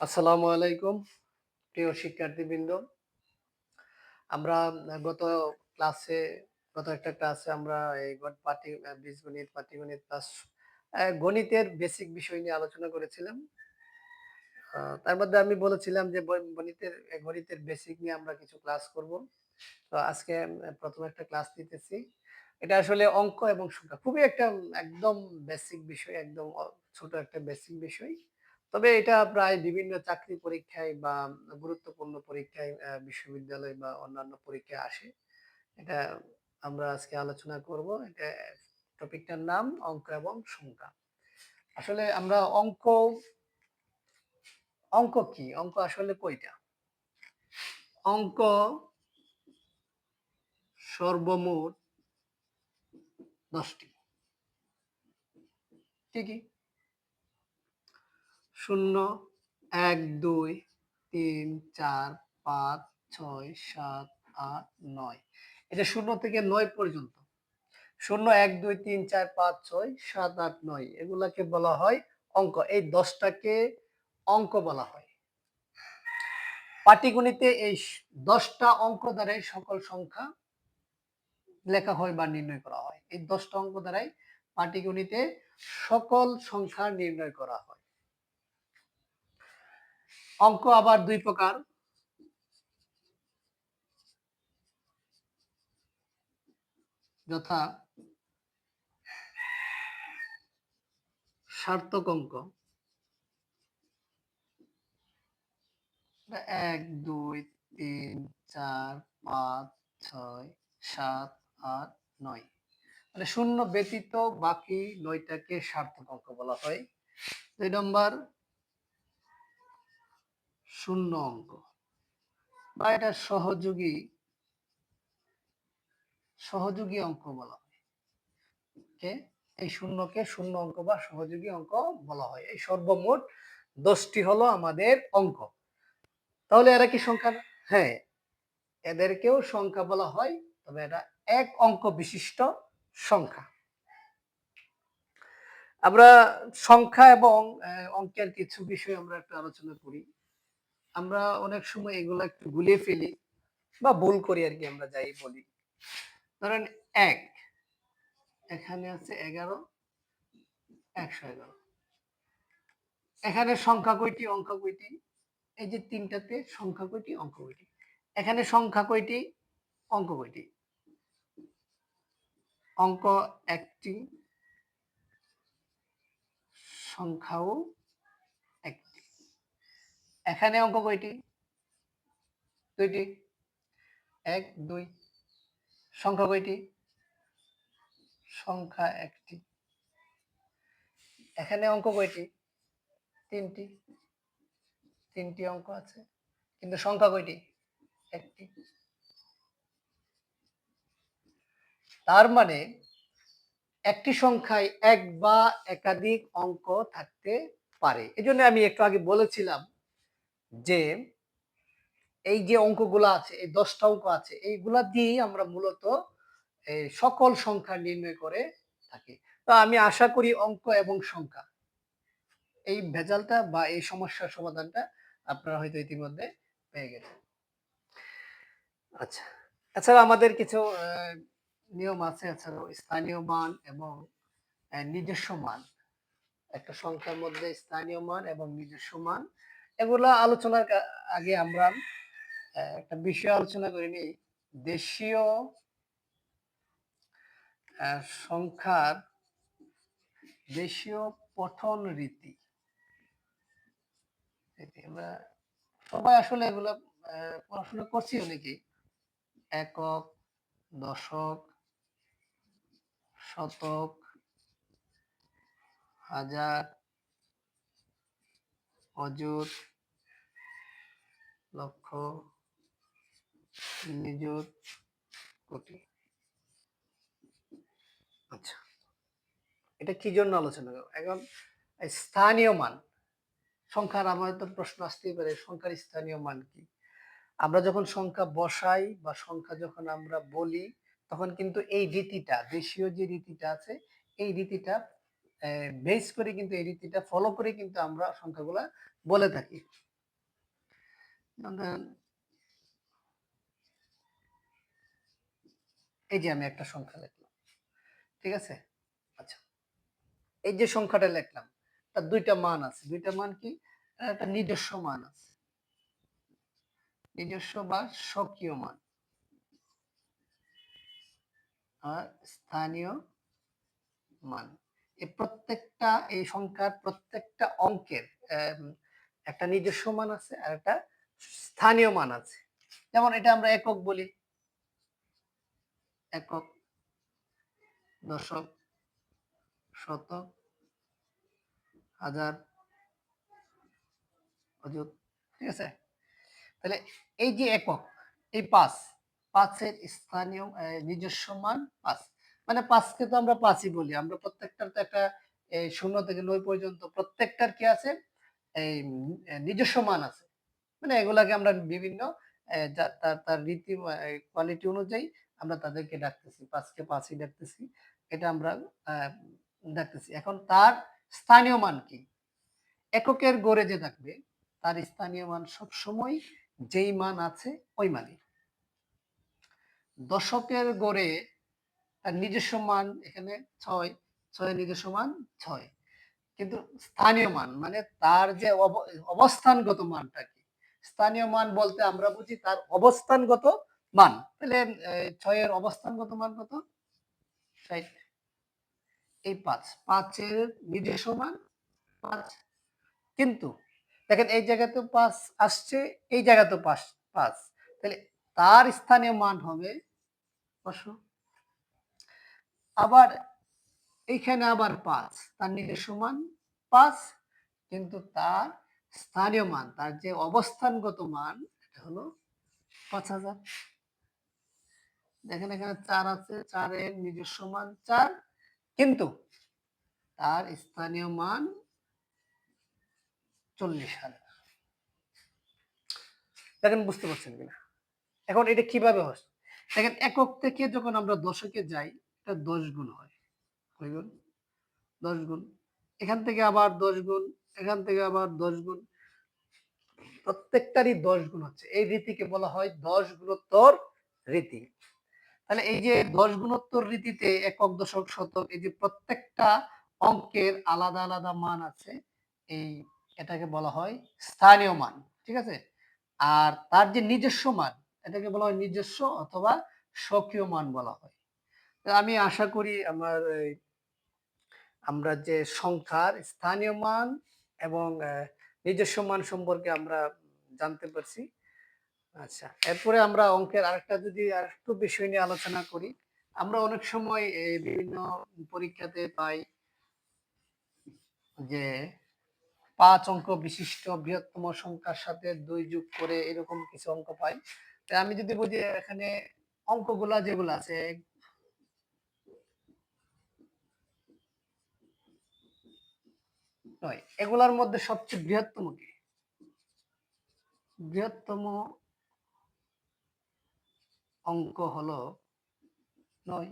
আসসালামু আলাইকুম, প্রিয় শিক্ষার্থীবৃন্দ। আমরা গত ক্লাসে গত একটা ক্লাসে আমরা এই পাটি বীজগণিত, পাটিগণিত প্লাস গণিতের বেসিক বিষয় নিয়ে আলোচনা করেছিলাম। তার মধ্যে আমি বলেছিলাম যে গণিতের গণিতের বেসিক নিয়ে আমরা কিছু ক্লাস করব। তো আজকে প্রথম একটা ক্লাস নিতেছি এটা আসলে অঙ্ক এবং সংখ্যা, খুবই একটা একদম বেসিক বিষয়, একদম ছোট একটা বেসিক বিষয়। তবে এটা প্রায় বিভিন্ন চাকরি পরীক্ষায় বা গুরুত্বপূর্ণ পরীক্ষায় বিশ্ববিদ্যালয় বা অন্যান্য পরীক্ষায় আসে। এটা আমরা আজকে আলোচনা করব। এটা টপিকটার নাম অঙ্ক এবং সংখ্যা। আসলে আমরা অঙ্ক অঙ্ক কি? অঙ্ক আসলে কয়টা? অঙ্ক সর্বমোট দশটি। ঠিকই শূন্য, এক, দুই, তিন, চার, পাঁচ, ছয়, সাত, আট, নয়। এটা শূন্য থেকে নয় পর্যন্ত। শূন্য, এক, দুই, তিন, চার, পাঁচ, ছয়, সাত, আট, নয়। এগুলাকে বলা হয় অঙ্ক। এই দশটাকে অঙ্ক বলা হয়। পাটিগণিতে এই দশটা অঙ্ক দ্বারাই সকল সংখ্যা লেখা হয় বা নির্ণয় করা হয়। এই দশটা অঙ্ক দ্বারাই পাটিগণিতে সকল সংখ্যা নির্ণয় করা হয়। অঙ্ক আবার দুই প্রকার। যথা সার্থক অঙ্ক। এক, দুই, তিন, চার, পাঁচ, ছয়, সাত, আট, নয়। মানে শূন্য ব্যতীত বাকি নয়টাকে সার্থক অঙ্ক বলা হয়। দুই নম্বর শূন্য অঙ্ক। বা এটা সহযোগী সহযোগী অঙ্ক বলা হয়। কে? এই শূন্যকে শূন্য অঙ্ক বা সহযোগী অঙ্ক বলা হয়। এই সর্বমোট দশটি হলো আমাদের অঙ্ক। তাহলে এরা কি সংখ্যা? হ্যাঁ এদেরকেও সংখ্যা বলা হয়, তবে এটা এক অঙ্ক বিশিষ্ট সংখ্যা। আমরা সংখ্যা এবং অঙ্কের কিছু বিষয় আমরা একটু আলোচনা করি। আমরা অনেক সময় এগুলো একটু গুলিয়ে ফেলি বা ভুল করি আর কি, আমরা যাই বলি। ধরেন এক, এখানে আছে এগারো, একশো এগারো। এখানে সংখ্যা কয়টি, অঙ্ক কয়টি? এই যে তিনটাতে সংখ্যা কয়টি, অঙ্ক কয়টি? এখানে সংখ্যা কয়টি, অঙ্ক কয়টি? অঙ্ক একটি, সংখ্যাও এখানে অঙ্ক কয়টি? দুইটি। এক, দুই। সংখ্যা কয়টি? সংখ্যা একটি। এখানে অঙ্ক কয়টি? তিনটি। তিনটি অঙ্ক আছে। কিন্তু সংখ্যা কয়টি? একটি। তার মানে একটি সংখ্যায় এক বা একাধিক অঙ্ক থাকতে পারে। এজন্য আমি একটু আগে বলেছিলাম যে এই যে অঙ্কগুলো আছে, এই দশটা অঙ্ক আছে, এইগুলা দিয়েই আমরা মূলত সকল সংখ্যা নির্ণয় করে থাকি। তো আমি আশা করি অঙ্ক এবং সংখ্যা, এই ভেজালটা বা এই সমস্যার সমাধানটা আপনারা হয়তো ইতিমধ্যে পেয়ে গেছেন। আচ্ছা এছাড়া আমাদের কিছু নিয়ম আছে, এছাড়াও স্থানীয় মান এবং নিজস্ব মান। একটা সংখ্যার মধ্যে স্থানীয় মান এবং নিজস্ব মান এগুলা আলোচনার আগে আমরা একটা বিষয় আলোচনা করে নিই দেশীয় সংখ্যার দেশীয় পঠন রীতি। আমরা সবাই আসলে এগুলো পড়াশোনা করছি অনেকেই একক, দশক, শতক, হাজার অযুত লক্ষ নিযুত কোটি। আচ্ছা এটা কি জন্য আলোচনা করব? এখন স্থানীয় মান, সংখ্যার আমার তো প্রশ্ন আসতেই পারে, সংখ্যার স্থানীয় মান কি? আমরা যখন সংখ্যা বসাই বা সংখ্যা যখন আমরা বলি, তখন কিন্তু এই রীতিটা, দেশীয় যে রীতিটা আছে, এই রীতিটা বেস করে কিন্তু এই রীতিটা ফলো করে কিন্তু আমরা সংখ্যাগুলা বলে থাকি। এই যে আমি একটা সংখ্যা লিখলাম, ঠিক আছে? আচ্ছা এই যে সংখ্যাটা লিখলাম, তার দুইটা মান আছে। দুইটা মান কি? একটা নিজস্ব মান আছে। নিজস্ব বা স্বকীয় মান। আর স্থানীয় মান। এই প্রত্যেকটা এই সংখ্যার প্রত্যেকটা অঙ্কের একটা নিজস্ব মান আছে আর একটা স্থানীয় মান আছে। যেমন এটা আমরা একক বলি। একক, দশক, শতক, হাজার, অযুত, ঠিক আছে? তাহলে এই যে একক, এই পাঁচ, পাঁচের স্থানীয় নিজস্ব মান পাঁচ। মানে পাঁচকে তো আমরা পাঁচই বলি। আমরা প্রত্যেকটার তো একটা শূন্য থেকে নয় পর্যন্ত প্রত্যেকটার কি আছে? এই নিজস্ব মান আছে। মানে এগুলাকে আমরা বিভিন্ন তার তার রীতি কোয়ালিটি অনুযায়ী আমরা তাদেরকে ডাকতেছি। পাঁচকে পাঁচই ডাকতেছি। এটা আমরা ডাকতেছি। এখন তার স্থানীয় মান কি? এককের গড়ে যে থাকবে, তার স্থানীয় মান সব সময় যেই মান আছে, ওই মানই। দশকের গড়ে তার নিজস্ব মান এখানে ছয় ছয় নিজস্ব মান ছয়। কিন্তু স্থানীয় মান মানে তার যে অব- অবস্থানগত মানটা কি? স্থানীয় মান বলতে আমরা বুঝি তার অবস্থানগত মান। তাহলে ছয়ের অবস্থানগত মান কত? এই পাঁচ, পাঁচের নিজস্ব মান পাঁচ। কিন্তু দেখেন, এই জায়গাতেও পাঁচ আসছে, এই জায়গাতেও পাঁচ পাঁচ। তাহলে তার স্থানীয় মান হবে পাঁচশো আবার এইখানে আবার পাঁচ। তার নিজস্ব মান পাঁচ, কিন্তু তার স্থানীয় মান, তার যে অবস্থানগত মান, এটা হলো পাঁচ হাজার। দেখেন এখানে চার আছে, চারের নিজস্ব মান চার, কিন্তু তার স্থানীয় মান চল্লিশ হাজার। দেখেন বুঝতে পারছেন কিনা? এখন এটা কীভাবে হয় দেখেন একক থেকে যখন আমরা দশকে যাই এটা দশ গুণ হয়। কয় দশ গুণ। এখান থেকে আবার দশ গুণ, এখান থেকে আবার দশ গুণ। প্রত্যেকটারই দশ গুণ হচ্ছে। এই রীতিকে বলা হয় দশ গুণোত্তর রীতি। তাহলে এই যে দশ গুণোত্তর রীতিতে একক, দশক, শতক, এই যে প্রত্যেকটা অঙ্কের আলাদা আলাদা মান আছে, এই এটাকে বলা হয় স্থানীয় মান, ঠিক আছে? আর তার যে নিজস্ব মান, এটাকে বলা হয় নিজস্ব অথবা স্বকীয় মান বলা হয়। আমি আশা করি আমার আমরা যে সংখ্যার স্থানীয় মান এবং নিজস্ব মান সম্পর্কে আমরা জানতে পারছি। আচ্ছা এরপরে আমরা অঙ্কের আরেকটা যদি আরেকটু বিষয় নিয়ে আলোচনা করি, আমরা অনেক সময় এই বিভিন্ন পরীক্ষাতে পাই যে পাঁচ অঙ্ক বিশিষ্ট বৃহত্তম সংখ্যার সাথে দুই যোগ করে এরকম কিছু অঙ্ক পাই। আমি যদি বুঝি এখানে অঙ্কগুলা যেগুলো আছে নয়, এগুলার মধ্যে সবচেয়ে বৃহত্তম কি? বৃহত্তম অঙ্ক হলো নয়,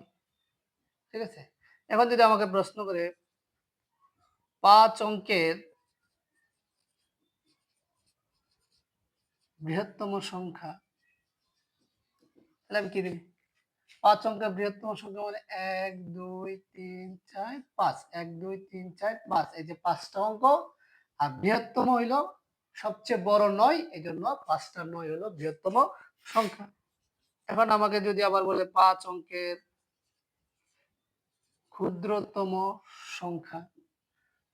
ঠিক আছে? এখন যদি আমাকে প্রশ্ন করে, পাঁচ অঙ্কের বৃহত্তম সংখ্যা, তাহলে আমি কি দিবি? পাঁচ অঙ্কের বৃহত্তম সংখ্যা মানে এক, দুই, তিন, চার, পাঁচ। এক, দুই, তিন, চার, পাঁচ। এই যে পাঁচটা অঙ্ক, আর বৃহত্তম হইল সবচেয়ে বড় নয় এই জন্য পাঁচটা নয় হলো বৃহত্তম সংখ্যা। এখন আমাকে যদি আবার বলে পাঁচ অঙ্কের ক্ষুদ্রতম সংখ্যা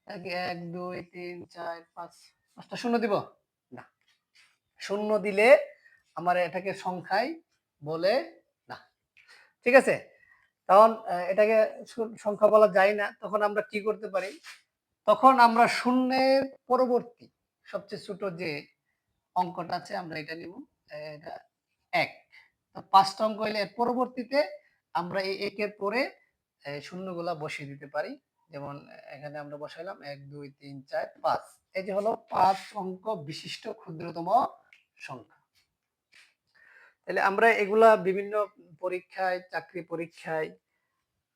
এক, দুই, তিন, চার, পাঁচ, পাঁচটা শূন্য দিব? না। শূন্য দিলে আমার এটাকে সংখ্যায় বলে ঠিক আছে? তখন এটাকে সংখ্যা বলা যায় না। তখন আমরা কি করতে পারি? তখন আমরা শূন্যের পরবর্তী সবচেয়ে ছোট যে অঙ্কটা আছে, আমরা এটা নিব। এটা এক। পাঁচটা অঙ্ক হইলে পরবর্তীতে আমরা এই একের পরে শূন্যগুলা বসিয়ে দিতে পারি। যেমন, এখানে আমরা বসাইলাম এক, দুই, তিন, চার, পাঁচ। এই যে হলো পাঁচ অঙ্ক বিশিষ্ট ক্ষুদ্রতম সংখ্যা। তাহলে আমরা এগুলা বিভিন্ন পরীক্ষায়, চাকরি পরীক্ষায়,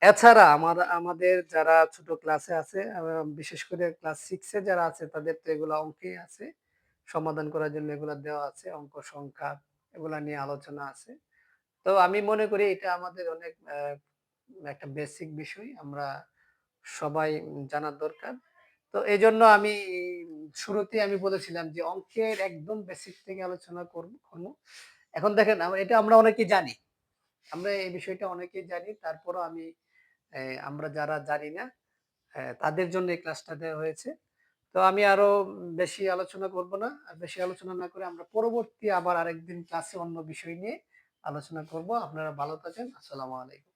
এছাড়া আমার, আমাদের যারা ছোট ক্লাসে আছে বিশেষ করে ক্লাস সিক্সে যারা আছে, তাদের তো এগুলো অঙ্কে আছে সমাধান করার জন্য এগুলো দেওয়া আছে। অঙ্ক সংখ্যা এগুলা নিয়ে আলোচনা আছে। তো আমি মনে করি এটা আমাদের অনেক একটা বেসিক বিষয়। আমরা সবাই জানার দরকার। তো এই জন্য আমি শুরুতেই আমি বলেছিলাম যে অঙ্কের একদম বেসিক থেকে আলোচনা করব করব। এখন দেখেন এটা আমরা অনেকে জানি। আমরা এই বিষয়টা অনেকেই জানি। তারপরও আমি আমরা যারা জানি না তাদের জন্য এই ক্লাসটা দেওয়া হয়েছে। তো আমি আরও বেশি আলোচনা করব না। আর বেশি আলোচনা না করে আমরা পরবর্তী আবার আরেকদিন ক্লাসে অন্য বিষয় নিয়ে আলোচনা করব। আপনারা ভালো থাকেন। আসসালামু আলাইকুম।